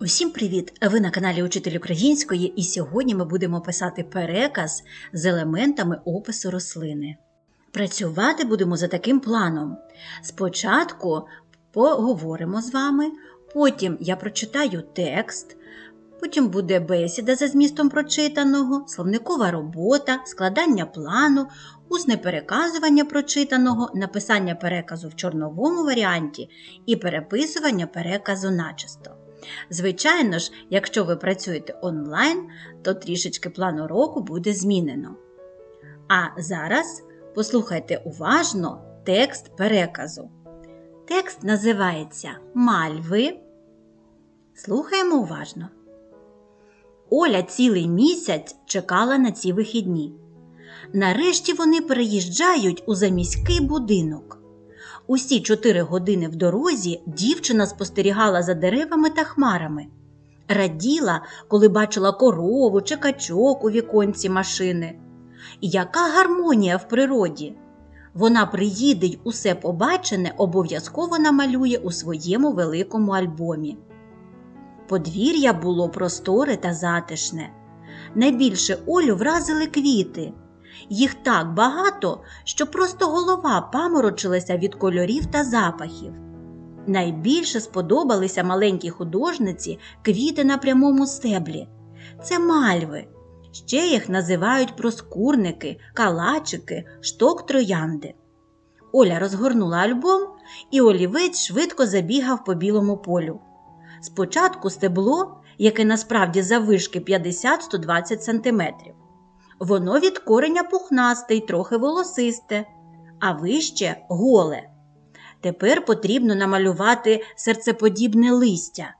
Усім привіт! Ви на каналі Учитель Української, і сьогодні ми будемо писати переказ з елементами опису рослини. Працювати будемо за таким планом. Спочатку поговоримо з вами, потім я прочитаю текст, потім буде бесіда за змістом прочитаного, словникова робота, складання плану, усне переказування прочитаного, написання переказу в чорновому варіанті і переписування переказу начисто. Звичайно ж, якщо ви працюєте онлайн, то трішечки план уроку буде змінено. А зараз послухайте уважно текст переказу. Текст називається Мальви. Слухаємо уважно. Оля цілий місяць чекала на ці вихідні. Нарешті вони переїжджають у заміський будинок. Усі чотири години в дорозі дівчина спостерігала за деревами та хмарами. Раділа, коли бачила корову чи качок у віконці машини. Яка гармонія в природі! Вона приїде й усе побачене обов'язково намалює у своєму великому альбомі. Подвір'я було просторе та затишне. Найбільше Олю вразили квіти. Їх так багато, що просто голова паморочилася від кольорів та запахів. Найбільше сподобалися маленькій художниці квіти на прямому стеблі. Це мальви. Ще їх називають проскурники, калачики, шток троянди. Оля розгорнула альбом, і олівець швидко забігав по білому полю. Спочатку стебло, яке насправді заввишки 50-120 см. Воно від кореня пухнасте й трохи волосисте, а вище голе. Тепер потрібно намалювати серцеподібне листя,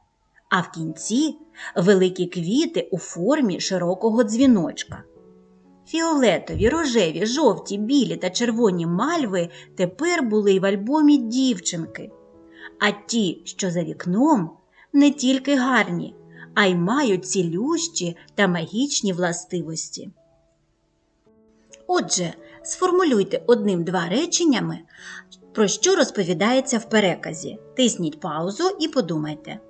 а в кінці великі квіти у формі широкого дзвіночка. Фіолетові, рожеві, жовті, білі та червоні мальви тепер були й в альбомі дівчинки. А ті, що за вікном, не тільки гарні, а й мають цілющі та магічні властивості. Отже, сформулюйте одним-два реченнями, про що розповідається в переказі. Тисніть паузу і подумайте.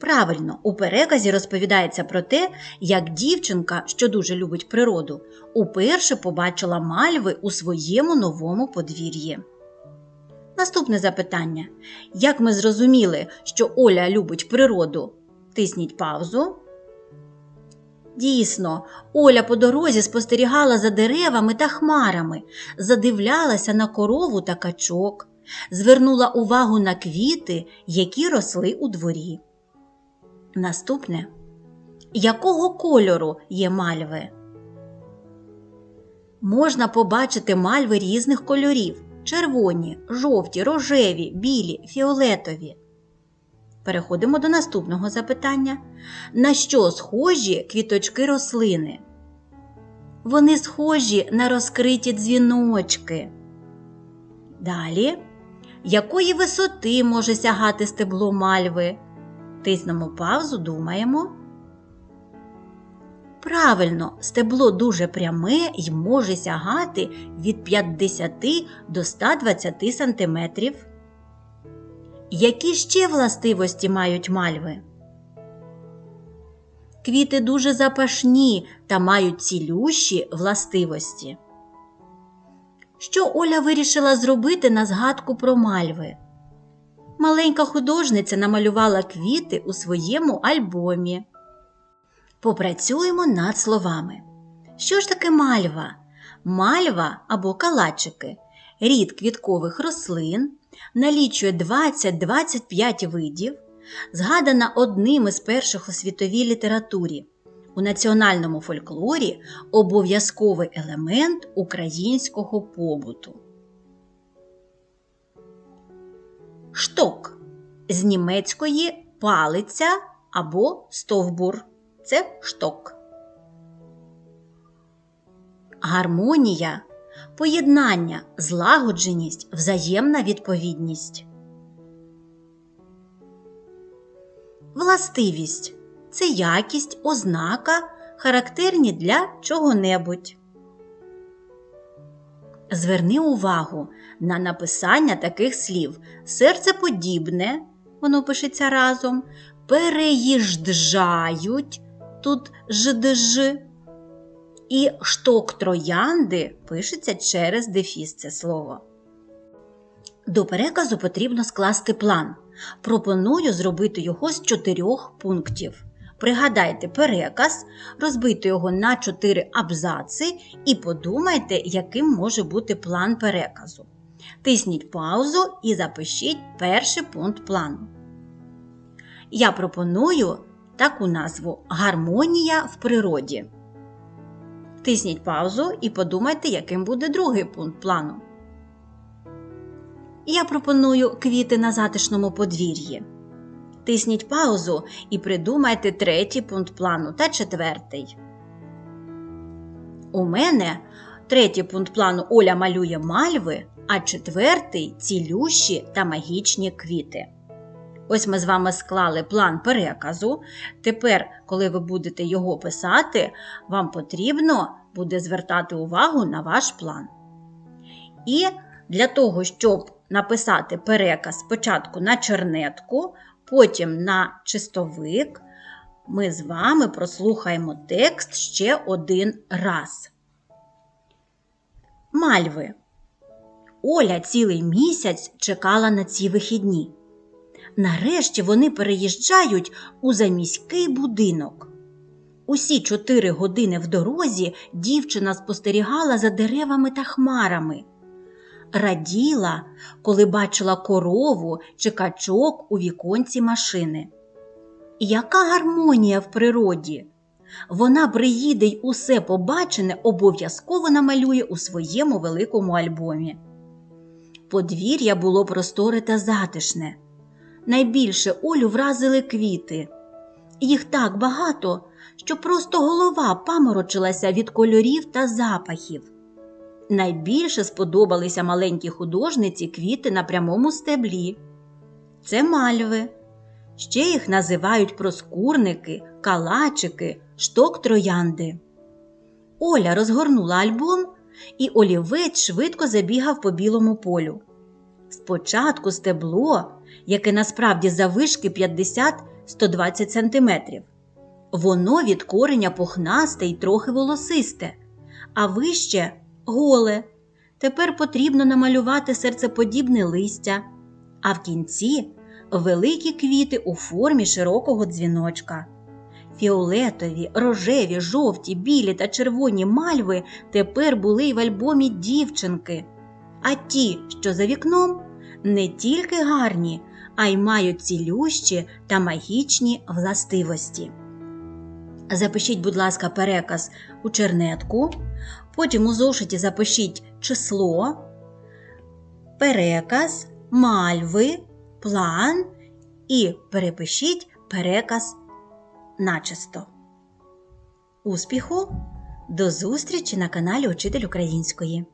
Правильно, у переказі розповідається про те, як дівчинка, що дуже любить природу, уперше побачила мальви у своєму новому подвір'ї. Наступне запитання. Як ми зрозуміли, що Оля любить природу? Тисніть паузу. Дійсно, Оля по дорозі спостерігала за деревами та хмарами, задивлялася на корову та качок, звернула увагу на квіти, які росли у дворі. Наступне якого кольору є мальви? Можна побачити мальви різних кольорів червоні, жовті, рожеві, білі, фіолетові. Переходимо до наступного запитання. На що схожі квіточки рослини? Вони схожі на розкриті дзвіночки. Далі, якої висоти може сягати стебло мальви? Тиснемо паузу, думаємо. Правильно, стебло дуже пряме і може сягати від 50 до 120 см. Які ще властивості мають мальви? Квіти дуже запашні та мають цілющі властивості. Що Оля вирішила зробити на згадку про мальви? Маленька художниця намалювала квіти у своєму альбомі. Попрацюємо над словами. Що ж таке мальва? Мальва або калачики рід квіткових рослин, налічує 20-25 видів, згадана одним із перших у світовій літературі. У національному фольклорі обов'язковий елемент українського побуту. Шток з німецької палиця або стовбур. Це шток. Гармонія поєднання, злагодженість, взаємна відповідність. Властивість це якість, ознака, характерні для чого-небудь. Зверни увагу на написання таких слів серцеподібне, воно пишеться разом. Переїжджають, тут ждж. І шток троянди пишеться через дефіс це слово. До переказу потрібно скласти план. Пропоную зробити його з чотирьох пунктів. Пригадайте переказ, розбийте його на чотири абзаци і подумайте, яким може бути план переказу. Тисніть паузу і запишіть перший пункт плану. Я пропоную таку назву Гармонія в природі. Тисніть паузу і подумайте, яким буде другий пункт плану. Я пропоную квіти на затишному подвір'ї. Тисніть паузу і придумайте третій пункт плану та четвертий. У мене третій пункт плану Оля малює мальви, а четвертий цілющі та магічні квіти. Ось ми з вами склали план переказу. Тепер, коли ви будете його писати, вам потрібно буде звертати увагу на ваш план. І для того, щоб написати переказ спочатку на чернетку, потім на чистовик, ми з вами прослухаємо текст ще один раз. Мальви. Оля цілий місяць чекала на ці вихідні. Нарешті вони переїжджають у заміський будинок. Усі чотири години в дорозі дівчина спостерігала за деревами та хмарами. Раділа, коли бачила корову чи качок у віконці машини. Яка гармонія в природі! Вона приїде й усе побачене обов'язково намалює у своєму великому альбомі. Подвір'я було просторе та затишне. Найбільше Олю вразили квіти. Їх так багато, що просто голова паморочилася від кольорів та запахів. Найбільше сподобалися маленькій художниці квіти на прямому стеблі. Це мальви. Ще їх називають проскурники, калачики, шток троянди. Оля розгорнула альбом, і олівець швидко забігав по білому полю. Спочатку стебло, яке насправді завишки 50-120 см. Воно від кореня пухнасте й трохи волосисте, а вище голе. Тепер потрібно намалювати серцеподібне листя, а в кінці великі квіти у формі широкого дзвіночка. Фіолетові, рожеві, жовті, білі та червоні мальви тепер були й в альбомі дівчинки. А ті, що за вікном, не тільки гарні, а й мають цілющі та магічні властивості. Запишіть, будь ласка, переказ у чернетку, потім у зошиті запишіть число, переказ, мальви, план і перепишіть переказ начисто. Успіху! До зустрічі на каналі Учитель Української!